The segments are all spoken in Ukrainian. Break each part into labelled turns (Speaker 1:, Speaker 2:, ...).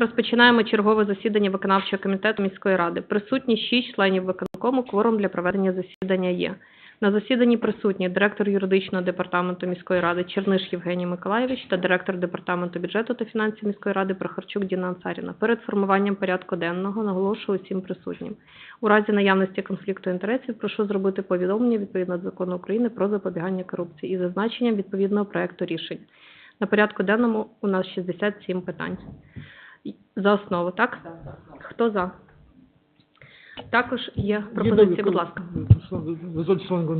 Speaker 1: Розпочинаємо чергове засідання виконавчого комітету міської ради. Присутні шість членів виконкому. Кворум для проведення засідання є. На засіданні присутні директор юридичного департаменту міської ради Черниш Євгеній Миколаєвич та директор департаменту бюджету та фінансів міської ради Прохорчук Діна Ансаріна. Перед формуванням порядку денного наголошую усім присутнім. У разі наявності конфлікту інтересів прошу зробити повідомлення відповідно до закону України про запобігання корупції із зазначенням відповідного проекту рішень. На порядку денному у нас 67 питань. За основу, так? Хто за? Також є пропозиції, будь ласка.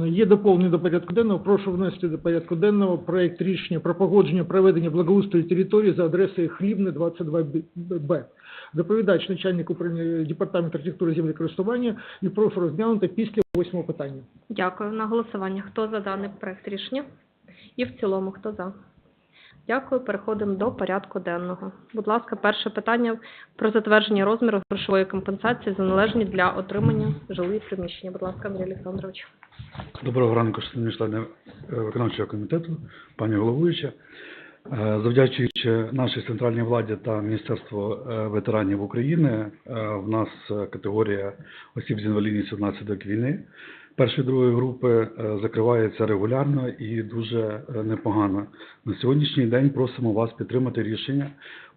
Speaker 2: Є доповнення до порядку денного. Прошу внести до порядку денного проект рішення про погодження проведення благоустрою території за адресою Хлібне 22Б. Доповідач начальник управління департаменту архітектури землекористування і прошу розглянути після восьмого питання.
Speaker 1: Дякую. На голосування. Хто за даний проект рішення? І в цілому, хто за? Дякую. Переходимо до порядку денного. Будь ласка, перше питання про затвердження розміру грошової компенсації за належні для отримання жилої приміщення. Будь ласка, Андрій Олександрович.
Speaker 3: Доброго ранку, шановні члени е, виконавчого комітету, пані головуюча. Е, Завдячуючи нашій центральній владі та Міністерству е, ветеранів України, в нас категорія осіб з інвалідністю внаслідок війни першої другої групи е, закривається регулярно і дуже е, непогано. На сьогоднішній день просимо вас підтримати рішення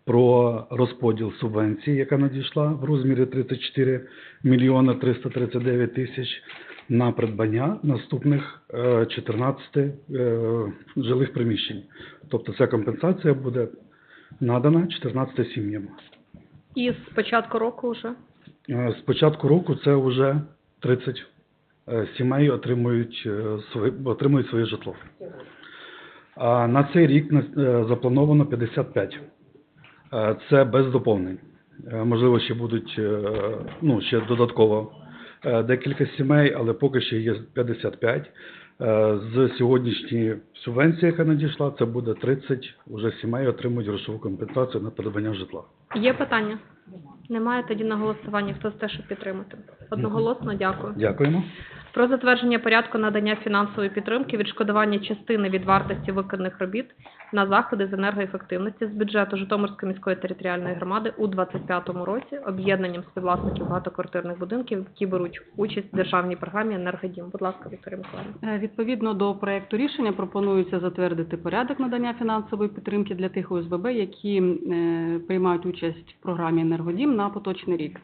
Speaker 3: про розподіл субвенції, яка надійшла в розмірі 34 мільйона 339 тисяч на придбання наступних е, 14 е, жилих приміщень. Тобто ця компенсація буде надана 14 сім'ям.
Speaker 1: І з початку року вже
Speaker 3: З початку року це вже 30 е, сімей отримують, е, своє, отримують своє житло. А на цей рік е, заплановано 55. Е, Це без доповнень. Е, Можливо, ще будуть е, ну, ще додатково е, декілька сімей, але поки що є 55. Е, З сьогоднішньої субвенції, яка надійшла, це буде 30 вже сімей отримують грошову компенсацію на придбання житла.
Speaker 1: є питання? Немає тоді на голосування. Хто за те, щоб підтримати? Одноголосно дякую.
Speaker 3: Дякуємо.
Speaker 1: Про затвердження порядку надання фінансової підтримки, відшкодування частини від вартості виконаних робіт на заходи з енергоефективності з бюджету Житомирської міської територіальної громади у 2025 році об'єднанням співвласників багатоквартирних будинків, які беруть участь в державній програмі «Енергодім». Будь ласка, Вікторія Миколаївна.
Speaker 4: Е, Відповідно до проекту рішення пропонується затвердити порядок надання фінансової підтримки для тих ОСББ, які е, приймають участь в програмі «Енергодім» на поточний рік.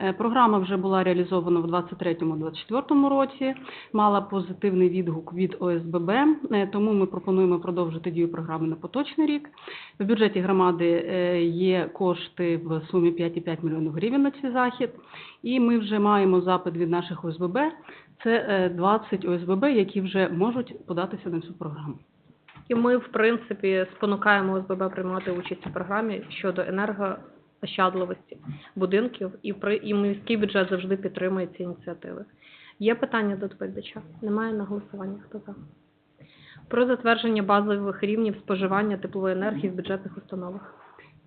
Speaker 4: Е, Програма вже була реалізована в 2023-2024 році, мала позитивний відгук від ОСББ, е, тому ми пропонуємо продовжити дію програми на поточний рік. В бюджеті громади е, є кошти в сумі 5,5 мільйонів гривень на цей захід, і ми вже маємо запит від наших ОСББ це е, 20 ОСББ, які вже можуть податися на цю програму.
Speaker 1: І ми, в принципі, спонукаємо ОСББ приймати участь у програмі щодо енергоощадливості будинків, і при і міський бюджет завжди підтримує ці ініціативи. Є питання до доповідача? Немає на голосування. Хто за? Про затвердження базових рівнів споживання теплової енергії в бюджетних установах.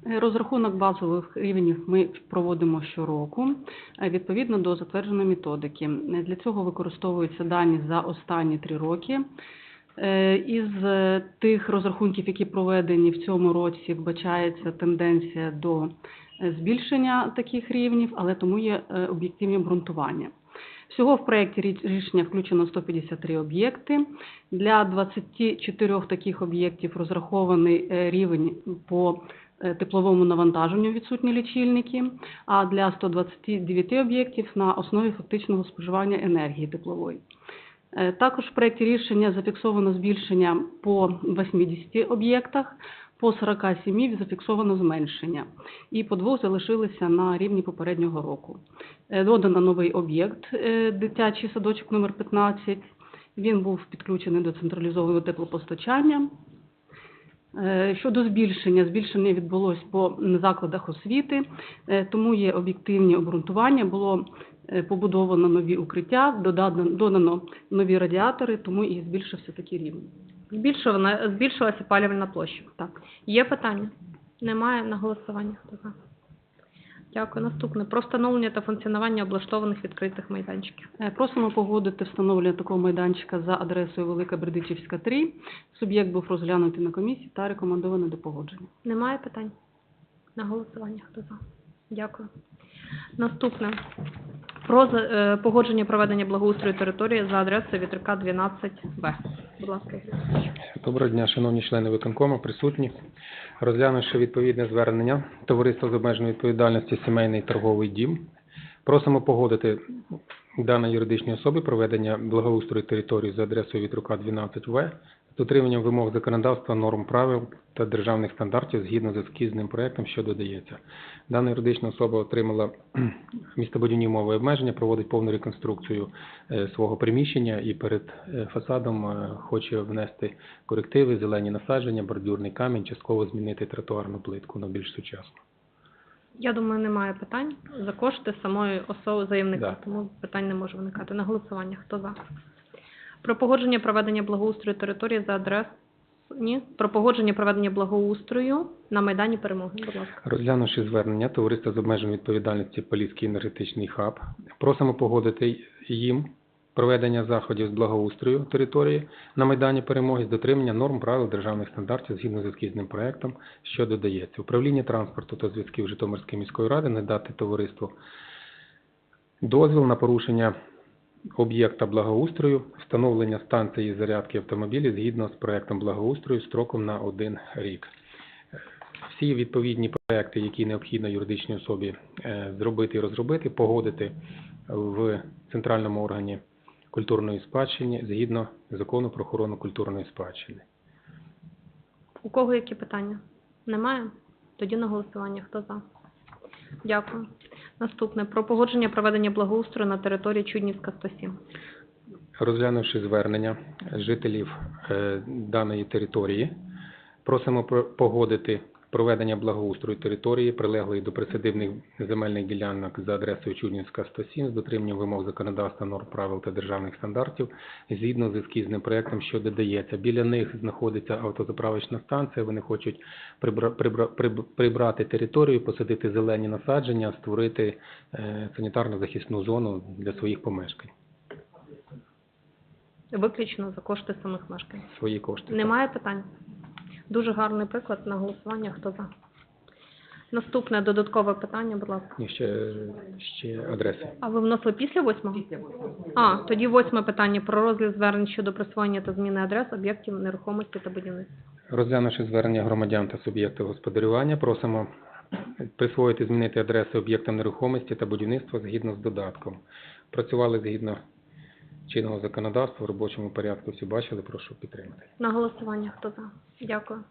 Speaker 4: Е, Розрахунок базових рівнів ми проводимо щороку е, відповідно до затвердженої методики. Е, Для цього використовуються дані за останні три роки. Із тих розрахунків, які проведені в цьому році, вбачається тенденція до збільшення таких рівнів, але тому є об'єктивні обґрунтування. Всього в проєкті рі- рішення включено 153 об'єкти. Для 24 таких об'єктів розрахований е, рівень по е, тепловому навантаженню відсутні лічильники, а для 129 об'єктів на основі фактичного споживання енергії теплової. Е, Також в проєкті рішення зафіксовано збільшення по 80 об'єктах, по 47 зафіксовано зменшення, і по двох залишилися на рівні попереднього року. Е, Додано новий об'єкт е, дитячий садочок номер 15. Він був підключений до централізованого теплопостачання. Е, Щодо збільшення, збільшення відбулось по закладах освіти, тому є об'єктивні обґрунтування. Було побудовано нові укриття, додано нові радіатори, тому і збільшився такий рівень.
Speaker 1: Збільшувана, збільшилася палівна площа.
Speaker 4: Так.
Speaker 1: Є питання? Немає на голосування. Хто за? Дякую. Наступне. Про встановлення та функціонування облаштованих відкритих майданчиків.
Speaker 4: Е, Просимо погодити встановлення такого майданчика за адресою Велика Бердичівська, 3. Суб'єкт був розглянутий на комісії та рекомендований до погодження.
Speaker 1: Немає питань? На голосування. Хто за? Дякую. Наступне. Про е, погодження проведення благоустрою території за адресою Вітряка 12Б. Будь ласка,
Speaker 5: Доброго дня, шановні члени виконкому, присутні. Розглянувши відповідне звернення Товариства з обмеженою відповідальності Сімейний торговий дім, просимо погодити даної юридичної особи проведення благоустрою території за адресою Вітрука 12В з дотриманням вимог законодавства, норм правил та державних стандартів згідно з ескізним проектом, що додається. Дана юридична особа отримала містобудівні умови обмеження, проводить повну реконструкцію е, свого приміщення і перед е, фасадом е, хоче внести корективи, зелені насадження, бордюрний камінь, частково змінити тротуарну плитку на більш сучасну.
Speaker 1: Я думаю, немає питань за кошти самої особи заявника,
Speaker 5: Да.
Speaker 1: тому питань не може виникати. На голосування. Хто за? Про погодження проведення благоустрою території за адрес... Ні. Про погодження проведення благоустрою на Майдані Перемоги. Будь ласка.
Speaker 5: Розглянувши звернення Товариства з обмеженою відповідальності Поліський енергетичний хаб, просимо погодити їм проведення заходів з благоустрою території на Майдані Перемоги з дотримання норм правил державних стандартів згідно з ескізним проектом, що додається. Управління транспорту та зв'язків Житомирської міської ради не дати товариству дозвіл на порушення об'єкта благоустрою, встановлення станції зарядки автомобілів згідно з проектом благоустрою строком на один рік. Всі відповідні проекти, які необхідно юридичній особі е, зробити і розробити, погодити в центральному органі культурної спадщини згідно закону про охорону культурної спадщини.
Speaker 1: У кого які питання? Немає? Тоді на голосування. Хто за? Дякую. Наступне. Про погодження проведення благоустрою на території Чуднівська 107.
Speaker 5: Розглянувши звернення жителів е, даної території, просимо про- погодити проведення благоустрою території, прилеглої до присадибних земельних ділянок за адресою Чуднівська 107 з дотриманням вимог законодавства, норм правил та державних стандартів, згідно з ескізним проектом, що додається. Біля них знаходиться автозаправочна станція. Вони хочуть прибра- прибра- приб- прибрати територію, посадити зелені насадження, створити е, санітарно-захисну зону для своїх помешкань.
Speaker 1: Виключно за кошти самих мешканців.
Speaker 5: Свої кошти.
Speaker 1: Немає питань? Дуже гарний приклад на голосування. Хто за? Наступне додаткове питання, будь ласка.
Speaker 5: Ні, ще, ще адреси.
Speaker 1: А ви вносили після восьмого? Після восьмого. А, тоді восьме питання про розгляд звернень щодо присвоєння та зміни адрес об'єктів нерухомості та будівництва.
Speaker 5: Розглянувши звернення громадян та суб'єктів господарювання, просимо присвоїти змінити адреси об'єктам нерухомості та будівництва згідно з додатком. Працювали згідно чинного законодавства в робочому порядку. Всі бачили, прошу підтримати.
Speaker 1: На голосування. Хто за? Дякую.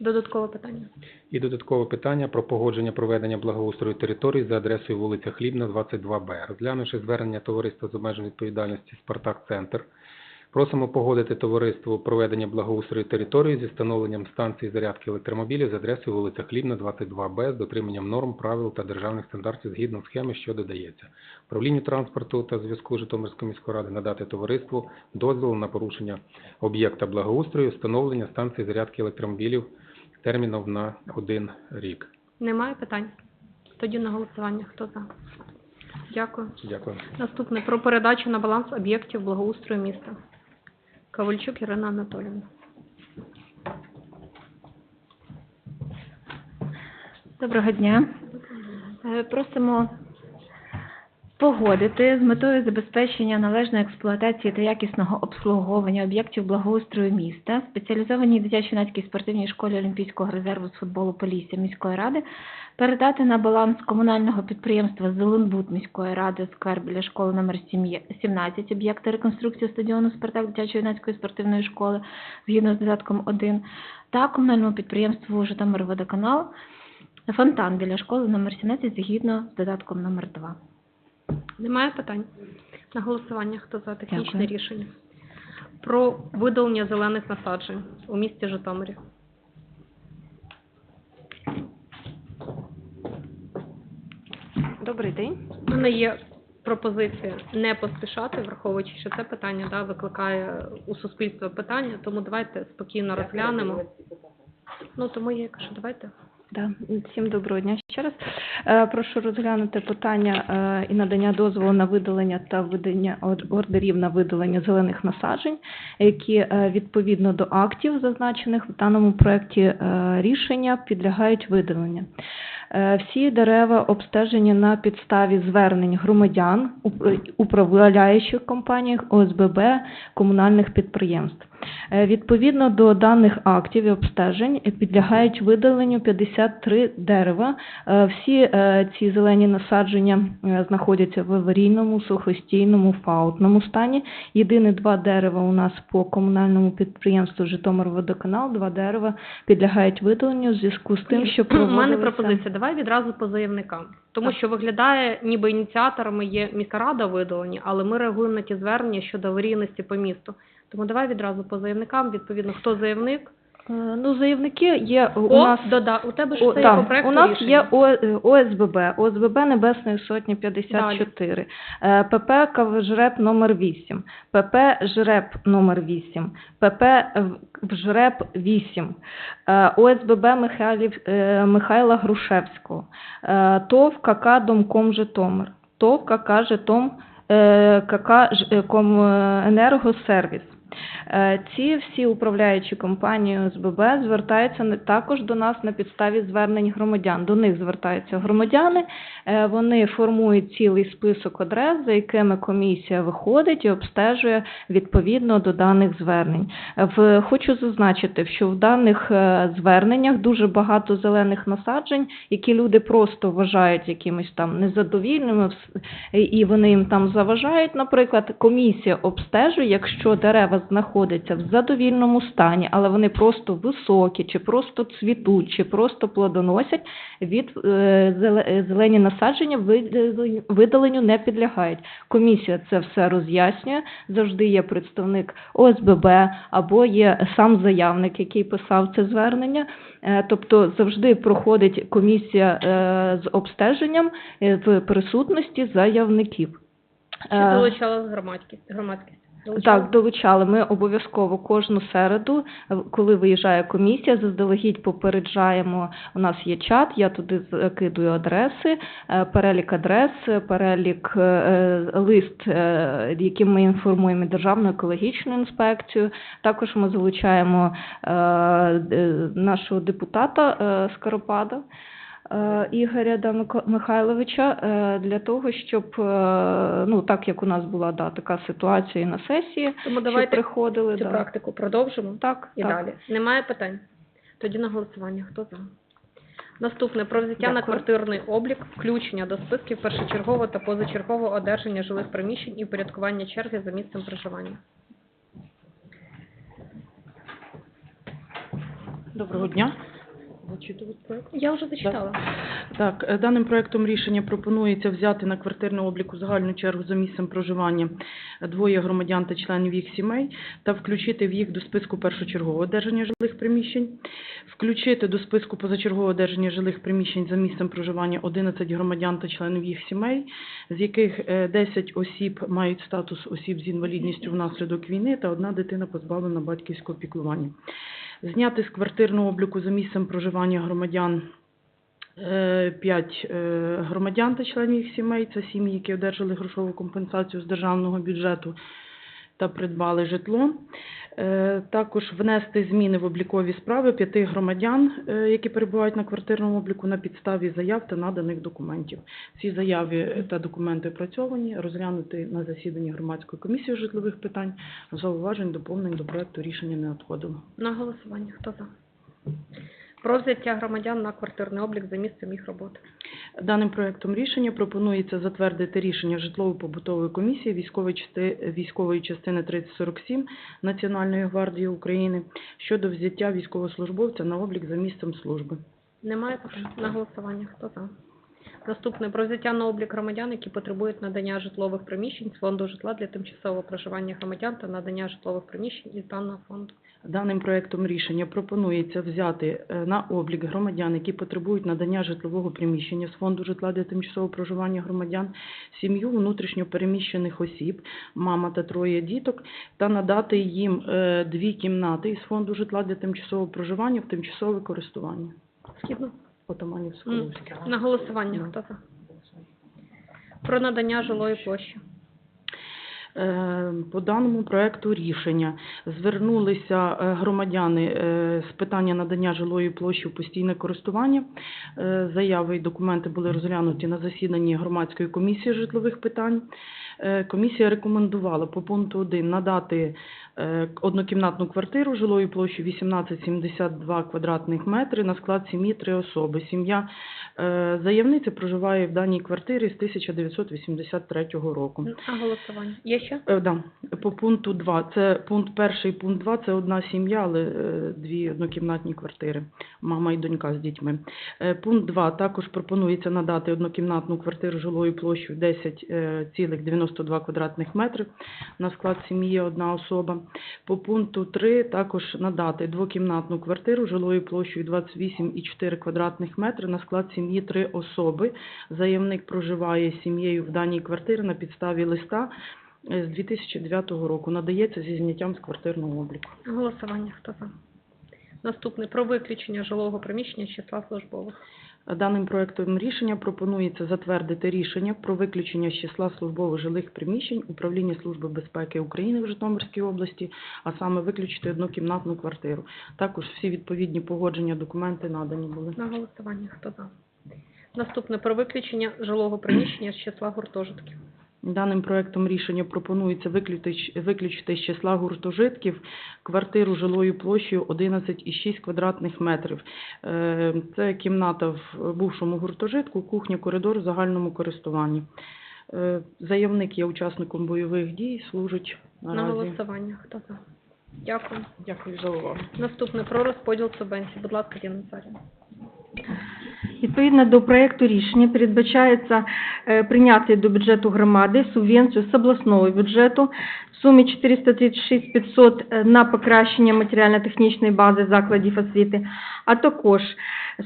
Speaker 1: Додаткове питання.
Speaker 5: І додаткове питання про погодження проведення благоустрою території за адресою вулиця Хлібна, 22Б. Розглянувши звернення товариства з обмеженою відповідальності Спартак Центр, просимо погодити товариству проведення благоустрою території зі встановленням станції зарядки електромобілів за адресою вулиця Хлібна, 22Б з дотриманням норм, правил та державних стандартів згідно схеми, що додається. Управлінню транспорту та зв'язку Житомирської міської ради надати товариству дозвіл на порушення об'єкта благоустрою, встановлення станції зарядки електромобілів терміном на один рік.
Speaker 1: Немає питань? Тоді на голосування. Хто за? Дякую.
Speaker 5: Дякую.
Speaker 1: Наступне про передачу на баланс об'єктів благоустрою міста. Ковальчук Ірина Анатолійовна.
Speaker 6: Доброго дня. Е, Просимо погодити з метою забезпечення належної експлуатації та якісного обслуговування об'єктів благоустрою міста спеціалізованій дитячо-юнацькій спортивній школі Олімпійського резерву з футболу Полісся міської ради передати на баланс комунального підприємства Зеленбуд міської ради сквер біля школи номер 17 об'єкти реконструкції стадіону Спартак дитячо-юнацької спортивної школи згідно з додатком 1 та комунальному підприємству Житомирводоканал Фонтан біля школи номер 17 згідно з додатком номер 2.
Speaker 1: Немає питань? На голосування. Хто за технічне
Speaker 6: Дякую.
Speaker 1: рішення? Про видалення зелених насаджень у місті Житомирі.
Speaker 7: Добрий день.
Speaker 1: У мене є пропозиція не поспішати, враховуючи, що це питання да, викликає у суспільства питання, тому давайте спокійно розглянемо. Ну, тому я кажу, давайте.
Speaker 7: Да. Всім доброго дня ще раз. Е, Прошу розглянути питання е, і надання дозволу на видалення та видання ордерів на видалення зелених насаджень, які е, відповідно до актів, зазначених в даному проєкті рішення, підлягають видаленню. Е, Всі дерева обстежені на підставі звернень громадян, уп- управляючих компаній, ОСББ, комунальних підприємств. Е, Відповідно до даних актів і обстежень е, підлягають видаленню 53 дерева. Е, Всі е, ці зелені насадження е, знаходяться в аварійному, сухостійному, фаутному стані. Єдине два дерева у нас по комунальному підприємству Житомирводоканал, два дерева підлягають видаленню в зв'язку з тим, що
Speaker 1: У мене
Speaker 7: проводилися...
Speaker 1: пропозиція. Давай відразу по заявникам. Тому
Speaker 7: Так.
Speaker 1: що виглядає, ніби ініціаторами є міська рада видалені, але ми реагуємо на ті звернення щодо аварійності по місту. Тому давай відразу по заявникам, відповідно, хто заявник.
Speaker 7: Е, Ну, заявники є у
Speaker 1: О,
Speaker 7: нас...
Speaker 1: дода, у тебе ж
Speaker 7: О,
Speaker 1: це
Speaker 7: да,
Speaker 1: по проекту
Speaker 7: у нас
Speaker 1: рішення.
Speaker 7: є ОСББ, ОСББ Небесної Сотні 54, е, ПП Кавжреп номер 8, ПП Жреп номер 8, ПП Вжреп 8, е, ОСББ Михайлів, е, Михайла Грушевського, ТОВ КК Домком Житомир, ТОВ КК Житом КК Ж- е, Коменергосервіс. Е, Ці всі управляючі компанії ОСББ звертаються також до нас на підставі звернень громадян. До них звертаються громадяни, е, вони формують цілий список адрес, за якими комісія виходить і обстежує відповідно до даних звернень. Е, В хочу зазначити, що в даних е, зверненнях дуже багато зелених насаджень, які люди просто вважають якимись там незадовільними, і вони їм там заважають. Наприклад, комісія обстежує, якщо дерева знаходяться в задовільному стані, але вони просто високі, чи просто цвітуть, чи просто плодоносять, від е, зеле- е, зелені насадження видаленню- видаленню не підлягають. Комісія це все роз'яснює. Завжди є представник ОСББ або є сам заявник, який писав це звернення. Е, Тобто завжди проходить комісія е, з обстеженням е, в присутності заявників.
Speaker 1: Чи
Speaker 7: Е,
Speaker 1: долучала громадськість?
Speaker 7: Так, долучали. Ми обов'язково кожну середу, е, коли виїжджає комісія, заздалегідь попереджаємо. У нас є чат, я туди закидую адреси, е, перелік адрес, е, перелік е, е, лист, е, яким ми інформуємо Державну екологічну інспекцію. Також ми залучаємо е, е, нашого депутата е, Скоропада. Е, Ігоря да, Михайловича е, для того, щоб е, ну так як у нас була да, така ситуація і на сесії,
Speaker 1: Тому
Speaker 7: що
Speaker 1: давайте
Speaker 7: приходили
Speaker 1: цю
Speaker 7: да.
Speaker 1: практику продовжимо.
Speaker 7: Так,
Speaker 1: І
Speaker 7: так.
Speaker 1: далі. Немає питань? Тоді на голосування. Хто за? Наступне про взяття на квартирний облік, включення до списків першочергового та позачергового одержання жилих приміщень і упорядкування черги за місцем проживання.
Speaker 8: Доброго дня. Зачитувати проект?
Speaker 1: Я вже зачитала.
Speaker 8: Так, е, даним проектом рішення пропонується взяти на квартирний облік у загальну чергу за місцем проживання двоє громадян та членів їх сімей та включити в їх до списку першочергового одержання жилих приміщень, включити до списку позачергового одержання жилих приміщень за місцем проживання 11 громадян та членів їх сімей, з яких е, 10 осіб мають статус осіб з інвалідністю внаслідок війни та одна дитина позбавлена батьківського піклування. Зняти з квартирного обліку за місцем проживання громадян е, п'ять е, громадян та членів їх сімей. Це сім'ї, які одержали грошову компенсацію з державного бюджету та придбали житло. Е, Також внести зміни в облікові справи п'яти громадян, е, які перебувають на квартирному обліку на підставі заяв та наданих документів. Ці заяви та документи опрацьовані, розглянути на засіданні громадської комісії житлових питань. Зауважень, доповнень до проекту рішення не надходило.
Speaker 1: На голосування. Хто за? Про взяття громадян на квартирний облік за місцем їх роботи.
Speaker 8: Даним проектом рішення пропонується затвердити рішення житлово-побутової комісії військової, части... військової частини 3047 Національної гвардії України щодо взяття військовослужбовця на облік за місцем служби.
Speaker 1: Немає? На голосування. Хто за? Наступне про взяття на облік громадян, які потребують надання житлових приміщень з фонду житла для тимчасового проживання громадян та надання житлових приміщень із даного фонду.
Speaker 8: Даним проектом рішення пропонується взяти е, на облік громадян, які потребують надання житлового приміщення з фонду житла для тимчасового проживання громадян, сім'ю внутрішньо переміщених осіб, мама та троє діток, та надати їм е, дві кімнати із фонду житла для тимчасового проживання в тимчасове користування.
Speaker 1: Згідно?
Speaker 8: Отаманівської
Speaker 1: М. На голосування. Хто за? Про надання жилої площі.
Speaker 8: Е, По даному проекту рішення звернулися е, громадяни е, з питання надання жилої площі в постійне користування. Заяви і документи були розглянуті на засіданні громадської комісії житлових питань. Комісія рекомендувала по пункту 1 надати однокімнатну квартиру жилої площі 1872 квадратних метри на склад сім'ї три особи. Сім'я е, заявниці проживає в даній квартирі з 1983 року.
Speaker 1: На голосування. Є ще?
Speaker 8: Е, да, по пункту 2. Це пункт перший, пункт 2 – це одна сім'я, але е, дві однокімнатні квартири. Мама і донька з дітьми. Е, Пункт 2. Також пропонується надати однокімнатну квартиру жилою площею 10,92 квадратних метрів на склад сім'ї одна особа. По пункту 3 також надати двокімнатну квартиру жилою площею 28,4 квадратних метри на склад сім'ї три особи. Заявник проживає з сім'єю в даній квартирі на підставі листа е, з 2009 року. Надається зі зняттям з квартирного обліку.
Speaker 1: Голосування. Хто за? Наступне про виключення жилого приміщення з числа службових.
Speaker 8: Даним проектом рішення пропонується затвердити рішення про виключення з числа службових жилих приміщень Управління Служби безпеки України в Житомирській області, а саме виключити однокімнатну квартиру. Також всі відповідні погодження, документи надані були.
Speaker 1: На голосування. Хто за? Наступне про виключення жилого приміщення з числа гуртожитків.
Speaker 8: Даним проектом рішення пропонується виключити, з числа гуртожитків квартиру жилою площею 11,6 квадратних метрів. Е, Це кімната в бувшому гуртожитку, кухня, коридор в загальному користуванні. Е, Заявник є учасником бойових дій, служить
Speaker 1: На голосування. Хто за? Дякую.
Speaker 8: Дякую за увагу.
Speaker 1: Наступне про розподіл субвенцій. Будь ласка, Діна Назарівна.
Speaker 9: Відповідно до проекту рішення передбачається е, прийняти до бюджету громади субвенцію з обласного бюджету в сумі 436 500 е, на покращення матеріально-технічної бази закладів освіти, а також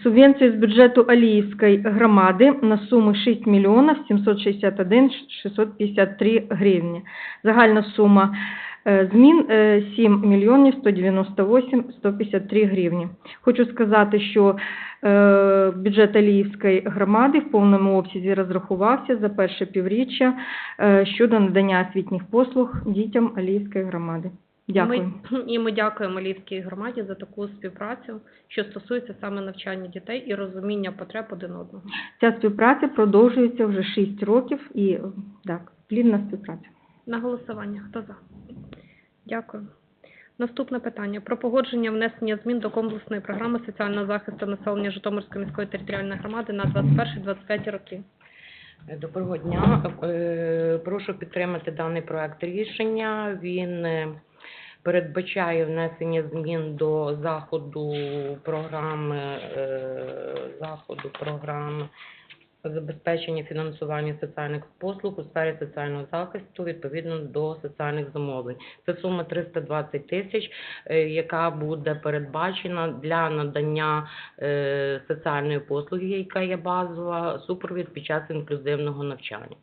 Speaker 9: субвенцію з бюджету Аліївської громади на суму 6 мільйонів 761 653 гривні. Загальна сума змін е, 7 мільйонів 198 153 гривні. Хочу сказати, що Е, Бюджет Аліївської громади в повному обсязі розрахувався за перше півріччя е, щодо надання освітніх послуг дітям Аліївської громади. Дякую.
Speaker 1: Ми, і ми дякуємо Львівській громаді за таку співпрацю, що стосується саме навчання дітей і розуміння потреб один одного.
Speaker 9: Ця співпраця продовжується вже 6 років і е, так, плідна співпраця.
Speaker 1: На голосування. Хто за? Дякую. Наступне питання про погодження внесення змін до комплексної програми соціального захисту населення Житомирської міської територіальної громади на 21-25 роки.
Speaker 10: Доброго дня. Е, Прошу підтримати даний проект рішення. Він е, передбачає внесення змін до заходу програми е, заходу програми забезпечення фінансування соціальних послуг у сфері соціального захисту відповідно до соціальних замовлень. Це сума 320 тисяч, е, яка буде передбачена для надання е, соціальної послуги, яка є базова, супровід під час інклюзивного навчання.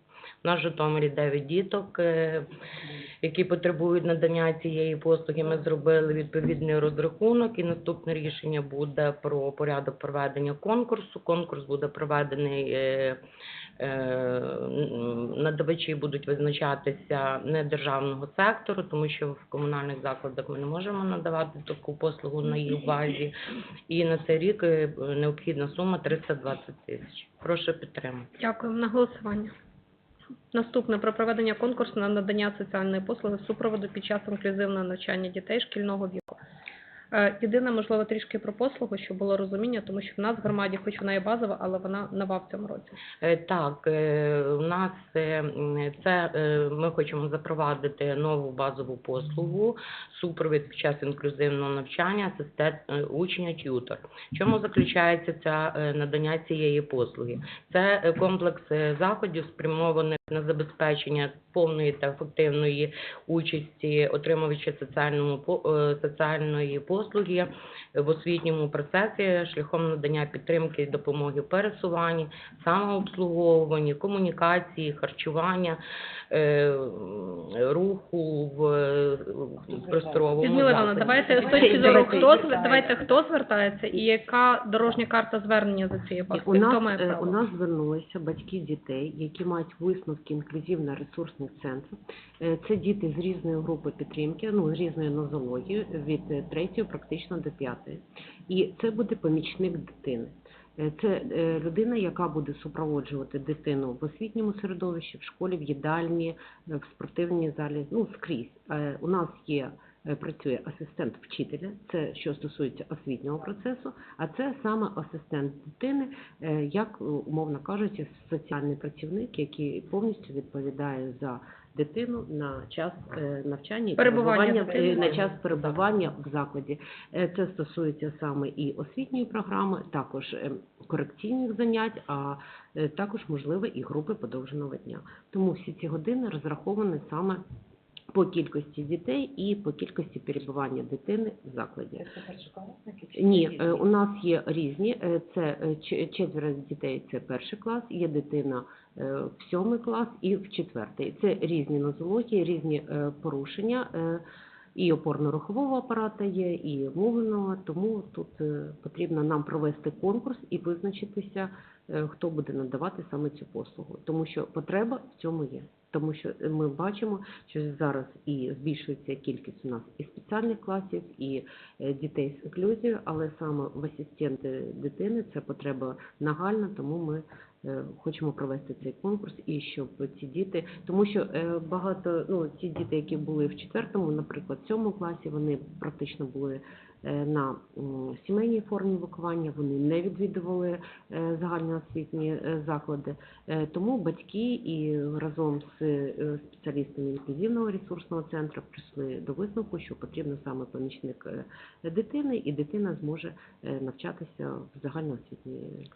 Speaker 10: В Житомирі 9 діток, е, які потребують надання цієї послуги. Ми зробили відповідний розрахунок, і наступне рішення буде про порядок проведення конкурсу. Конкурс буде проведений. е, е, Надавачі будуть визначатися не державного сектору, тому що в комунальних закладах ми не можемо надавати таку послугу на їх базі. І на цей рік необхідна сума 320 тисяч. Прошу підтримати.
Speaker 1: Дякую. На голосування. Наступне про проведення конкурсу на надання соціальної послуги супроводу під час інклюзивного навчання дітей шкільного віку. Е, Єдине, можливо, трішки про послугу, щоб було розуміння, тому що в нас в громаді, хоч вона і базова, але вона нова в цьому році.
Speaker 10: Е, Так, е, у нас це ми хочемо запровадити нову базову послугу супровід під час інклюзивного навчання, асистент учня т'ютор. Чому заключається ця надання цієї послуги? Це комплекс заходів, спрямованих на забезпечення повної та ефективної участі отримувача соціальному соціальної послуги в освітньому процесі шляхом надання підтримки і допомоги в пересуванні, самообслуговуванні, комунікації, харчування, е, руху в, в просторовому
Speaker 1: Людмила Івановна, давайте з точки зору, хто давайте хто звертається і яка дорожня карта звернення за цією
Speaker 11: У?
Speaker 1: Хто
Speaker 11: нас,
Speaker 1: має
Speaker 11: е,
Speaker 1: право?
Speaker 11: у нас звернулися батьки дітей, які мають висновки Івано-Франківський інклюзивно-ресурсний центр. Е, Це діти з різної групи підтримки, ну, з різної нозології, від е, третьої практично до п'ятої. І це буде помічник дитини. Е, Це е, людина, яка буде супроводжувати дитину в освітньому середовищі, в школі, в їдальні, е, в спортивній залі, ну скрізь. У нас є працює асистент вчителя, це що стосується освітнього процесу, а це саме асистент дитини, як умовно кажучи, соціальний працівник, який повністю відповідає за дитину на час е, навчання
Speaker 1: Перебування
Speaker 11: перебування, е, на час перебування в закладі. Е, Це стосується саме і освітньої програми, також корекційних занять, а також можливо і групи подовженого дня. Тому всі ці години розраховані саме по кількості дітей і по кількості перебування дитини в закладі. Ні, е, у нас є різні. Е, Це е, четверо дітей це перший клас, є дитина в сьомий клас і в четвертий. Це різні нозології, різні порушення. І опорно-рухового апарата є, і мовленого, тому тут потрібно нам провести конкурс і визначитися, хто буде надавати саме цю послугу, тому що потреба в цьому є. Тому що ми бачимо, що зараз і збільшується кількість у нас і спеціальних класів, і е, дітей з інклюзією, але саме в асистенти дитини це потреба нагальна, тому ми е, хочемо провести цей конкурс і щоб ці діти, тому що е, багато ну ті діти, які були в четвертому, наприклад, в цьому класі, вони практично були е, на сімейній формі виховання, вони не відвідували е, загальноосвітні е, заклади. Е, Тому батьки і разом з е, спеціалістами інклюзивного ресурсного центру прийшли до висновку, що потрібно саме помічник е, дитини, і дитина зможе е, навчатися в загальноосвітній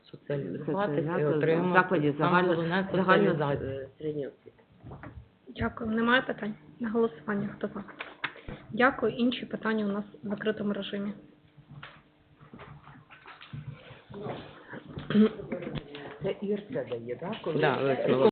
Speaker 11: закладі
Speaker 10: саме
Speaker 11: загально,
Speaker 10: головне
Speaker 11: загально
Speaker 10: соціалізацію.
Speaker 11: е, середньої освіти.
Speaker 1: Дякую. Немає питань? На голосування хто за? Дякую. Інші питання у нас в закритому режимі.
Speaker 11: Це ІРЦ дає, так?
Speaker 10: Да, електронно.